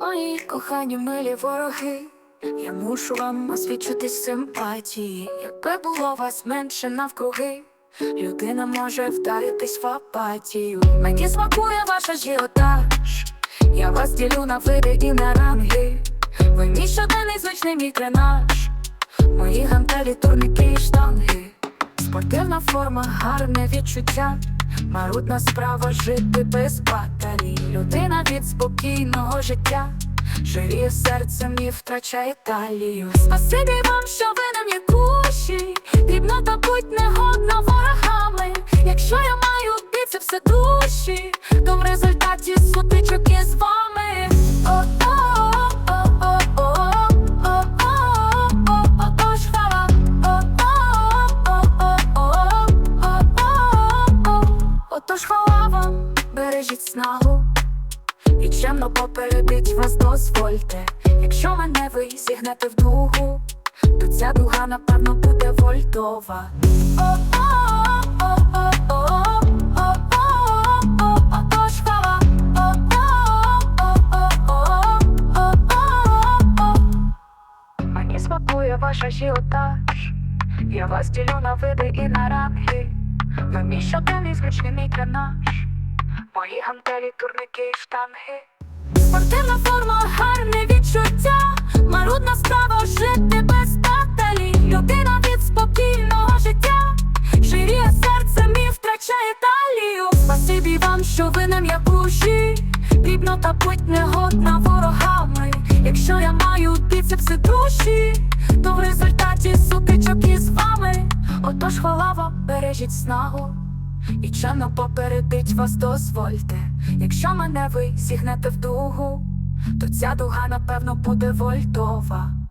Мої кохані милі вороги, я мушу вам освічити симпатії. Якби було вас менше навкруги, людина може вдаритись в апатію. Мені смакує ваш ажіотаж, я вас ділю на види і на ранги. Ви мій щоденний звичний мій тренаж, мої гантелі, турники і штанги. Спортивна форма, гарне відчуття. Марудна справа жити без батарій. Людина від спокійного життя. Жиріє серцем і втрачає талію. Спасибі вам, що ви на м'якуші. Дрібнота будь негодна ворогами. Якщо я маю біцепси душі, Тож хвала вам, бережіть снагу і чемно попередить вас дозвольте. Якщо мене ви зігнете в дугу, то ця дуга, напевно, буде вольтова. Мені смакує ваша жіотаж, я вас ділю на види і на ранги. Ви мій щоденний звичний мій тренаж Мої гантелі, турники і штанги. Спортивна форма, гарне відчуття. Марудна справа жити без баталі Людина від спокійного життя. Жиріє серцем і втрачає талію. Спасибі вам, що ви не м'якуші. Дрібно та будь негодна ворогами. Якщо я маю біцепси душі То в результаті Отож хвала бережіть снагу і чемно попередить вас дозвольте. Якщо мене ви зігнете в дугу, то ця дуга, напевно, буде вольтова.